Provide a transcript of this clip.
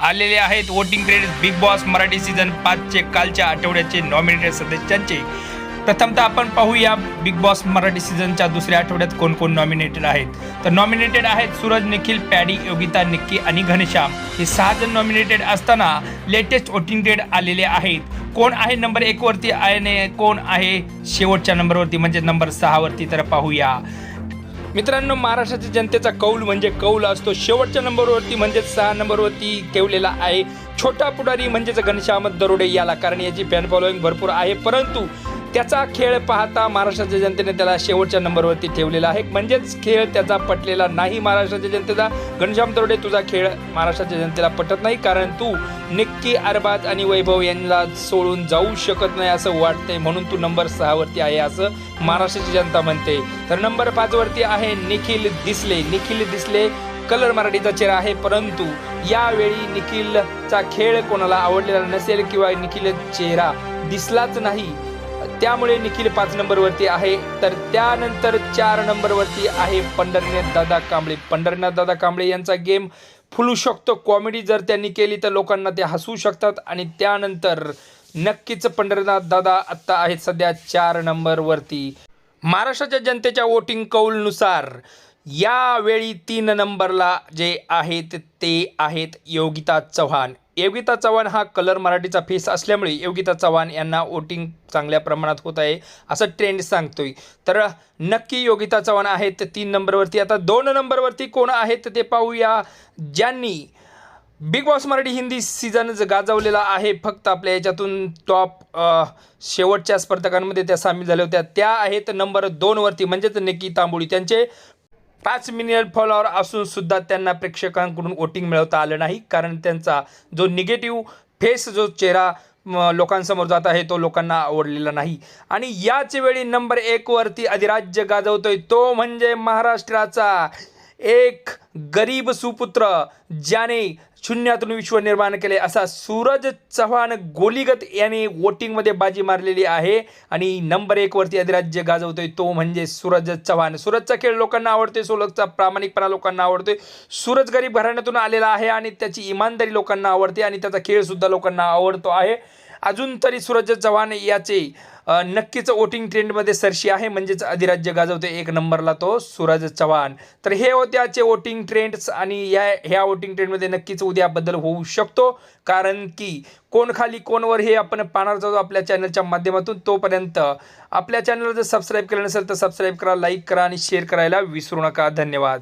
आलेले आहेत. Voting credit Bigg Boss Marathi season पाचचे कालच्या आठवड्याचे नॉमिनेटेड सदस्यांचे. प्रथमतः आपण पाहूया बिग बॉस मराठी सीझनच्या दुसऱ्या आठवड्यात कोण कोण नॉमिनेटेड आहेत. तर नॉमिनेटेड आहेत सूरज निखिल पॅडी योगिता निक्की आणि घनश्याम. हे सहा जण नॉमिनेटेड असताना लेटेस्ट वोटिंग ग्रेड आलेले आहेत. कोण आहे नंबर एकवरती आहे कोण आहे शेवटच्या नंबरवरती म्हणजे नंबर सहावरती तर पाहूया. मित्रांनो महाराष्ट्राच्या जनतेचा कौल म्हणजे कौल असतो. शेवटच्या नंबरवरती म्हणजेच सहा नंबरवरती ठेवलेला आहे. छोटा पुढारी म्हणजेच घनश्यामत दरोडे याला. कारण याची फॅन फॉलोईंग भरपूर आहे. परंतु त्याचा खेळ पाहता महाराष्ट्राच्या जनतेने त्याला शेवटच्या नंबरवरती ठेवलेला आहे. म्हणजेच खेळ त्याचा पटलेला नाही महाराष्ट्राच्या जनतेचा. घनश्याम तरोडे तुझा खेळ महाराष्ट्राच्या जनतेला पटत नाही कारण तू निक्की अरबाज आणि वैभव यांना सोडून जाऊ शकत नाही असं वाटतंय. म्हणून तू नंबर सहावरती आहे असं महाराष्ट्राची जनता म्हणते. तर नंबर पाचवरती आहे निखिल दिसले. निखिल दिसले कलर मराठीचा चेहरा आहे. परंतु यावेळी निखिलचा खेळ कोणाला आवडलेला नसेल किंवा निखिल चेहरा दिसलाच नाही त्यामुळे निखिल पाच नंबरवरती आहे. तर त्यानंतर चार नंबरवरती आहे पंढरीनाथ दादा कांबळे. पंढरीनाथ दादा कांबळे यांचा गेम फुलू शकतो. कॉमेडी जर त्यांनी केली तर लोकांना ते हसवू शकतात. आणि त्यानंतर नक्कीच पंढरीनाथ दादा आत्ता आहेत सध्या चार नंबरवरती. महाराष्ट्राच्या जनतेच्या वोटिंग कौलनुसार यावेळी तीन नंबरला जे आहेत ते आहेत योगिता चव्हाण. योगिता चव्हाण हा कलर मराठीचा फेस असल्यामुळे योगिता चव्हाण यांना वोटिंग चांगल्या प्रमाणात होत आहे असं ट्रेंड सांगतोय. तर नक्की योगिता चव्हाण आहेत तीन नंबरवरती. आता दोन नंबरवरती कोण आहेत ते पाहूया. ज्यांनी Bigg Boss Marathi Hindi season गाजवलेला आहे फक्त आपल्या याच्यातून टॉप शेवटच्या स्पर्धकांमध्ये त्या सामील झाल्या होत्या. त्या आहेत नंबर दोनवरती म्हणजेच निकी तांबोळी त्यांचे पाच मिलियन फॉलोअर असून सुद्धा त्यांना प्रेक्षकांकडून वोटिंग मिळवता आलं नाही. कारण त्यांचा जो निगेटिव्ह फेस जो चेहरा लोकांसमोर जात आहे तो लोकांना आवडलेला नाही. आणि याच वेळी नंबर एक वरती अधिराज्य गाजवतोय. तो म्हणजे महाराष्ट्राचा एक गरीब सुपुत्र ज्याने शून्यातून विश्व निर्माण केले असा सूरज चव्हाण गोलीगत याने वोटिंगमध्ये बाजी मारलेली आहे. आणि नंबर एकवरती अधिराज्य गाजवतोय तो म्हणजे सूरज चव्हाण. सूरजचा खेळ लोकांना आवडतोय सूरजचा प्रामाणिकपणा लोकांना आवडतोय. सूरज गरीब घराण्यातून आलेला आहे आणि त्याची इमानदारी लोकांना आवडते आणि त्याचा खेळसुद्धा लोकांना आवडतो आहे. अजून तरी सूरज चव्हाण याचे नक्कीच वोटिंग ट्रेंडमध्ये सरशी आहे. म्हणजेच अधिराज्य गाजवते एक नंबरला तो सूरज चव्हाण. तर हे होते याचे वोटिंग ट्रेंड्स आणि या ह्या वोटिंग ट्रेंडमध्ये नक्कीच उद्या बदल होऊ शकतो. कारण की कोण खाली कोणवर हे आपण पाहणार जातो आपल्या चॅनलच्या माध्यमातून. तोपर्यंत आपल्या चॅनलला जर सबस्क्राईब केलं नसेल तर सबस्क्राईब करा लाईक करा आणि शेअर करायला विसरू नका. धन्यवाद.